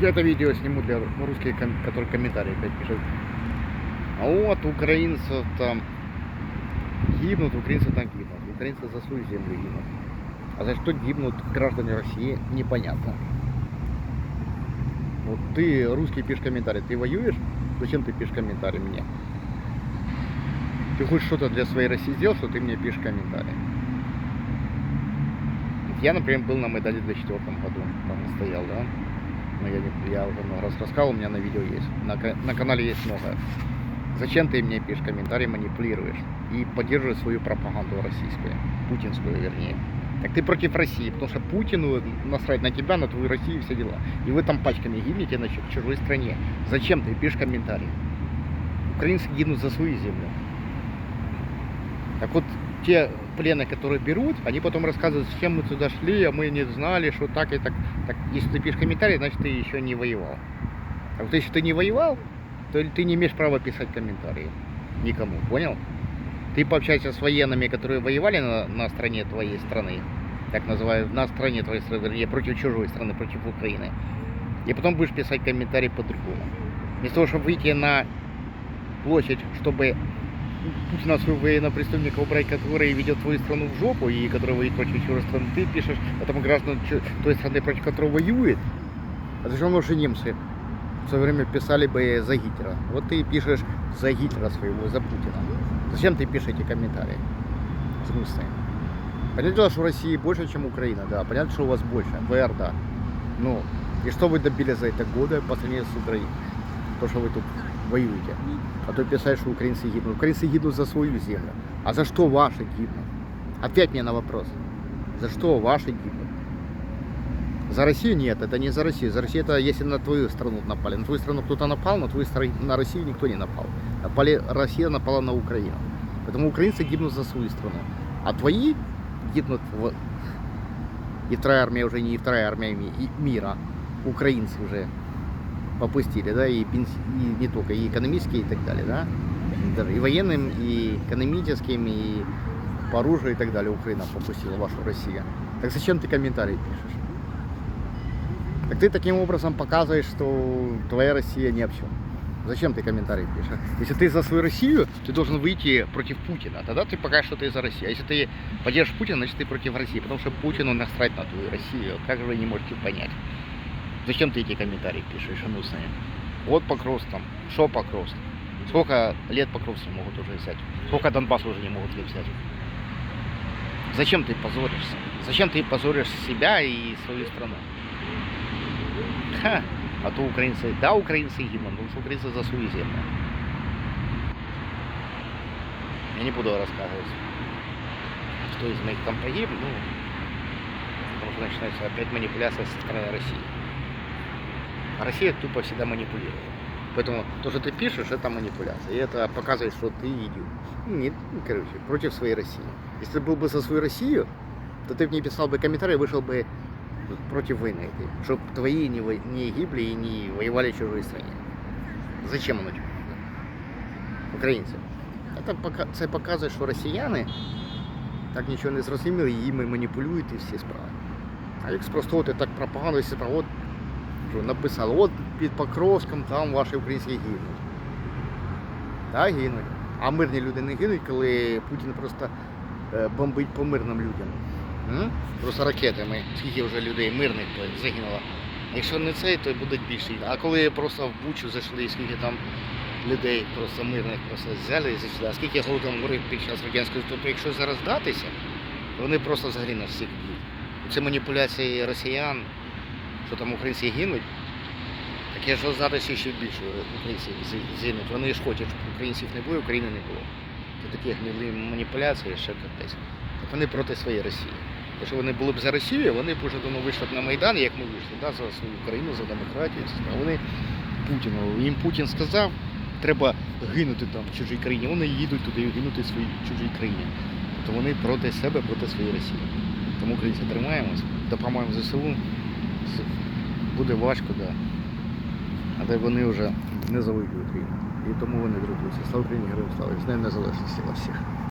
Это видео сниму для русских, которые комментарии опять пишут. А вот украинцев там гибнут, украинцы там гибнут. Украинцы за свою землю гибнут. А за что гибнут граждане России, непонятно. Вот ты, русский, пишешь комментарий, ты воюешь? Зачем ты пишешь комментарий мне? Ты хоть что-то для своей России сделал, что ты мне пишешь комментарий? Я, например, был на Майдане в 2004 году, там стоял, да? Но я, не, я уже много раз рассказывал, у меня на видео есть. На, на канале есть много. Зачем ты мне пишешь комментарий, манипулируешь и поддерживаешь свою пропаганду российскую, путинскую вернее. Так ты против России, потому что Путину насрать на тебя, на твою Россию и все дела. И вы там пачками гибнете на чу- чужой стране. Зачем ты пишешь комментарий? Украинцы гибнут за свою землю. Так вот, те плены, которые берут, они потом рассказывают, с чем мы туда шли, а мы не знали, что так и так. Так, если ты пишешь комментарий, значит ты еще не воевал. А вот если ты не воевал, то ты не имеешь права писать комментарии. Никому, понял? Ты пообщайся с военными, которые воевали на, на стороне твоей страны, так называю, на стороне твоей страны, против чужой страны, против Украины. И потом будешь писать комментарий по-другому. Вместо того, чтобы выйти на площадь, чтобы Путина своего военно-преступника убрать, который ведет твою страну в жопу и который воюет против чужой страны, ты пишешь этому гражданам чу- той страны, против которого воюет. А зачем уже немцы в свое время писали бы за Гитлера? Вот ты пишешь за Гитлера своего, за Путина. Зачем ты пишешь эти комментарии? Смысл? Понятное дело, что в России больше, чем Украина, да. Понятно, что у вас больше. ВР, да. Ну, и что вы добились за это годы по сравнению с Украиной? То, что вы тут воюете. А то писать, что украинцы гибнут. Украинцы гибнут за свою землю. А за что ваши гибнут? Ответь мне на вопрос. За что ваши гибнут? За Россию нет, это не за Россию. За Россию это если на твою страну напали. На твою страну кто-то напал, на твою страну, на Россию никто не напал. Напали, Россия напала на Украину. Поэтому украинцы гибнут за свою страну. А твои гибнут в... И вторая армия уже не вторая армия ми- и мира. Украинцы уже попустили, да, и, пенс- и не только, и экономические и так далее, да. Даже и военным, и экономическим, и по оружию и так далее Украина попустила вашу Россию. Так зачем ты комментарий пишешь? Так ты таким образом показываешь, что твоя Россия о чем. Зачем ты комментарий пишешь? Если ты за свою Россию, ты должен выйти против Путина. Тогда ты покажешь, что ты за Россию. А если ты поддержишь Путина, значит ты против России. Потому что Путину насрать на твою Россию. Как же вы не можете понять? Зачем ты эти комментарии пишешь, гнусные? Вот Покровск там. Что Покровск? Сколько лет Покровск могут уже взять? Сколько Донбасс уже не могут взять? Зачем ты позоришься? Зачем ты позоришь себя и свою страну? Ха! А то украинцы, да, украинцы гибнут, потому что украинцы за свою землю. Я не буду рассказывать, что из моих там погиб, ну, потому что начинается опять манипуляция со стороны России. А Россия тупо всегда манипулирует. Поэтому то, что ты пишешь, это манипуляция. И это показывает, что ты идиот. Ну, Нет, ну, короче, против своей России. Если ты был бы за свою Россию, то ты бы не писал бы комментарий, вышел бы против войны этой. Чтобы твои не, вой- не гибли и не воевали в чужой стране. Зачем оно тебе? Українці. Це, пока- це показує, що росіяни так нічого не зрозуміли, і їми маніпулюють і всі справи. А як спростувати так пропаганду, всі справи, от що написали, от під Покровськом там ваші українські гинуть. Так, гинуть. А мирні люди не гинуть, коли Путін просто е, бомбить по мирним людям. Просто ракетами. Скільки вже людей мирних загинуло. Якщо не цей, то будуть більше. А коли просто в Бучу зайшли, скільки там людей просто мирних просто взяли і зайшли. А скільки голодоморів під час радянської тобто, якщо зараз датися, то вони просто взагалі на всіх б'ють. Це маніпуляції росіян, що там українці гинуть. Так якщо здатися ще більше українців згинуть. Вони ж хочуть, щоб українців не було, України не було. Це такі гнилі маніпуляції, ще капець. Так вони проти своєї Росії. Якщо вони були б за Росію, вони б вже давно вийшли б на Майдан, як ми вийшли, да, за свою Україну, за демократію. А вони Путіну. Їм Путін сказав, треба гинути там в чужій країні. Вони їдуть туди гинути в своїй чужій країні. То вони проти себе, проти своєї Росії. Тому українці тримаємось, допомагаємо ЗСУ. С- Буде важко, да. Але вони вже не завоюють Україну. І тому вони друкуються. Слава Україні, героям слава! І з Днем Незалежності вас всіх.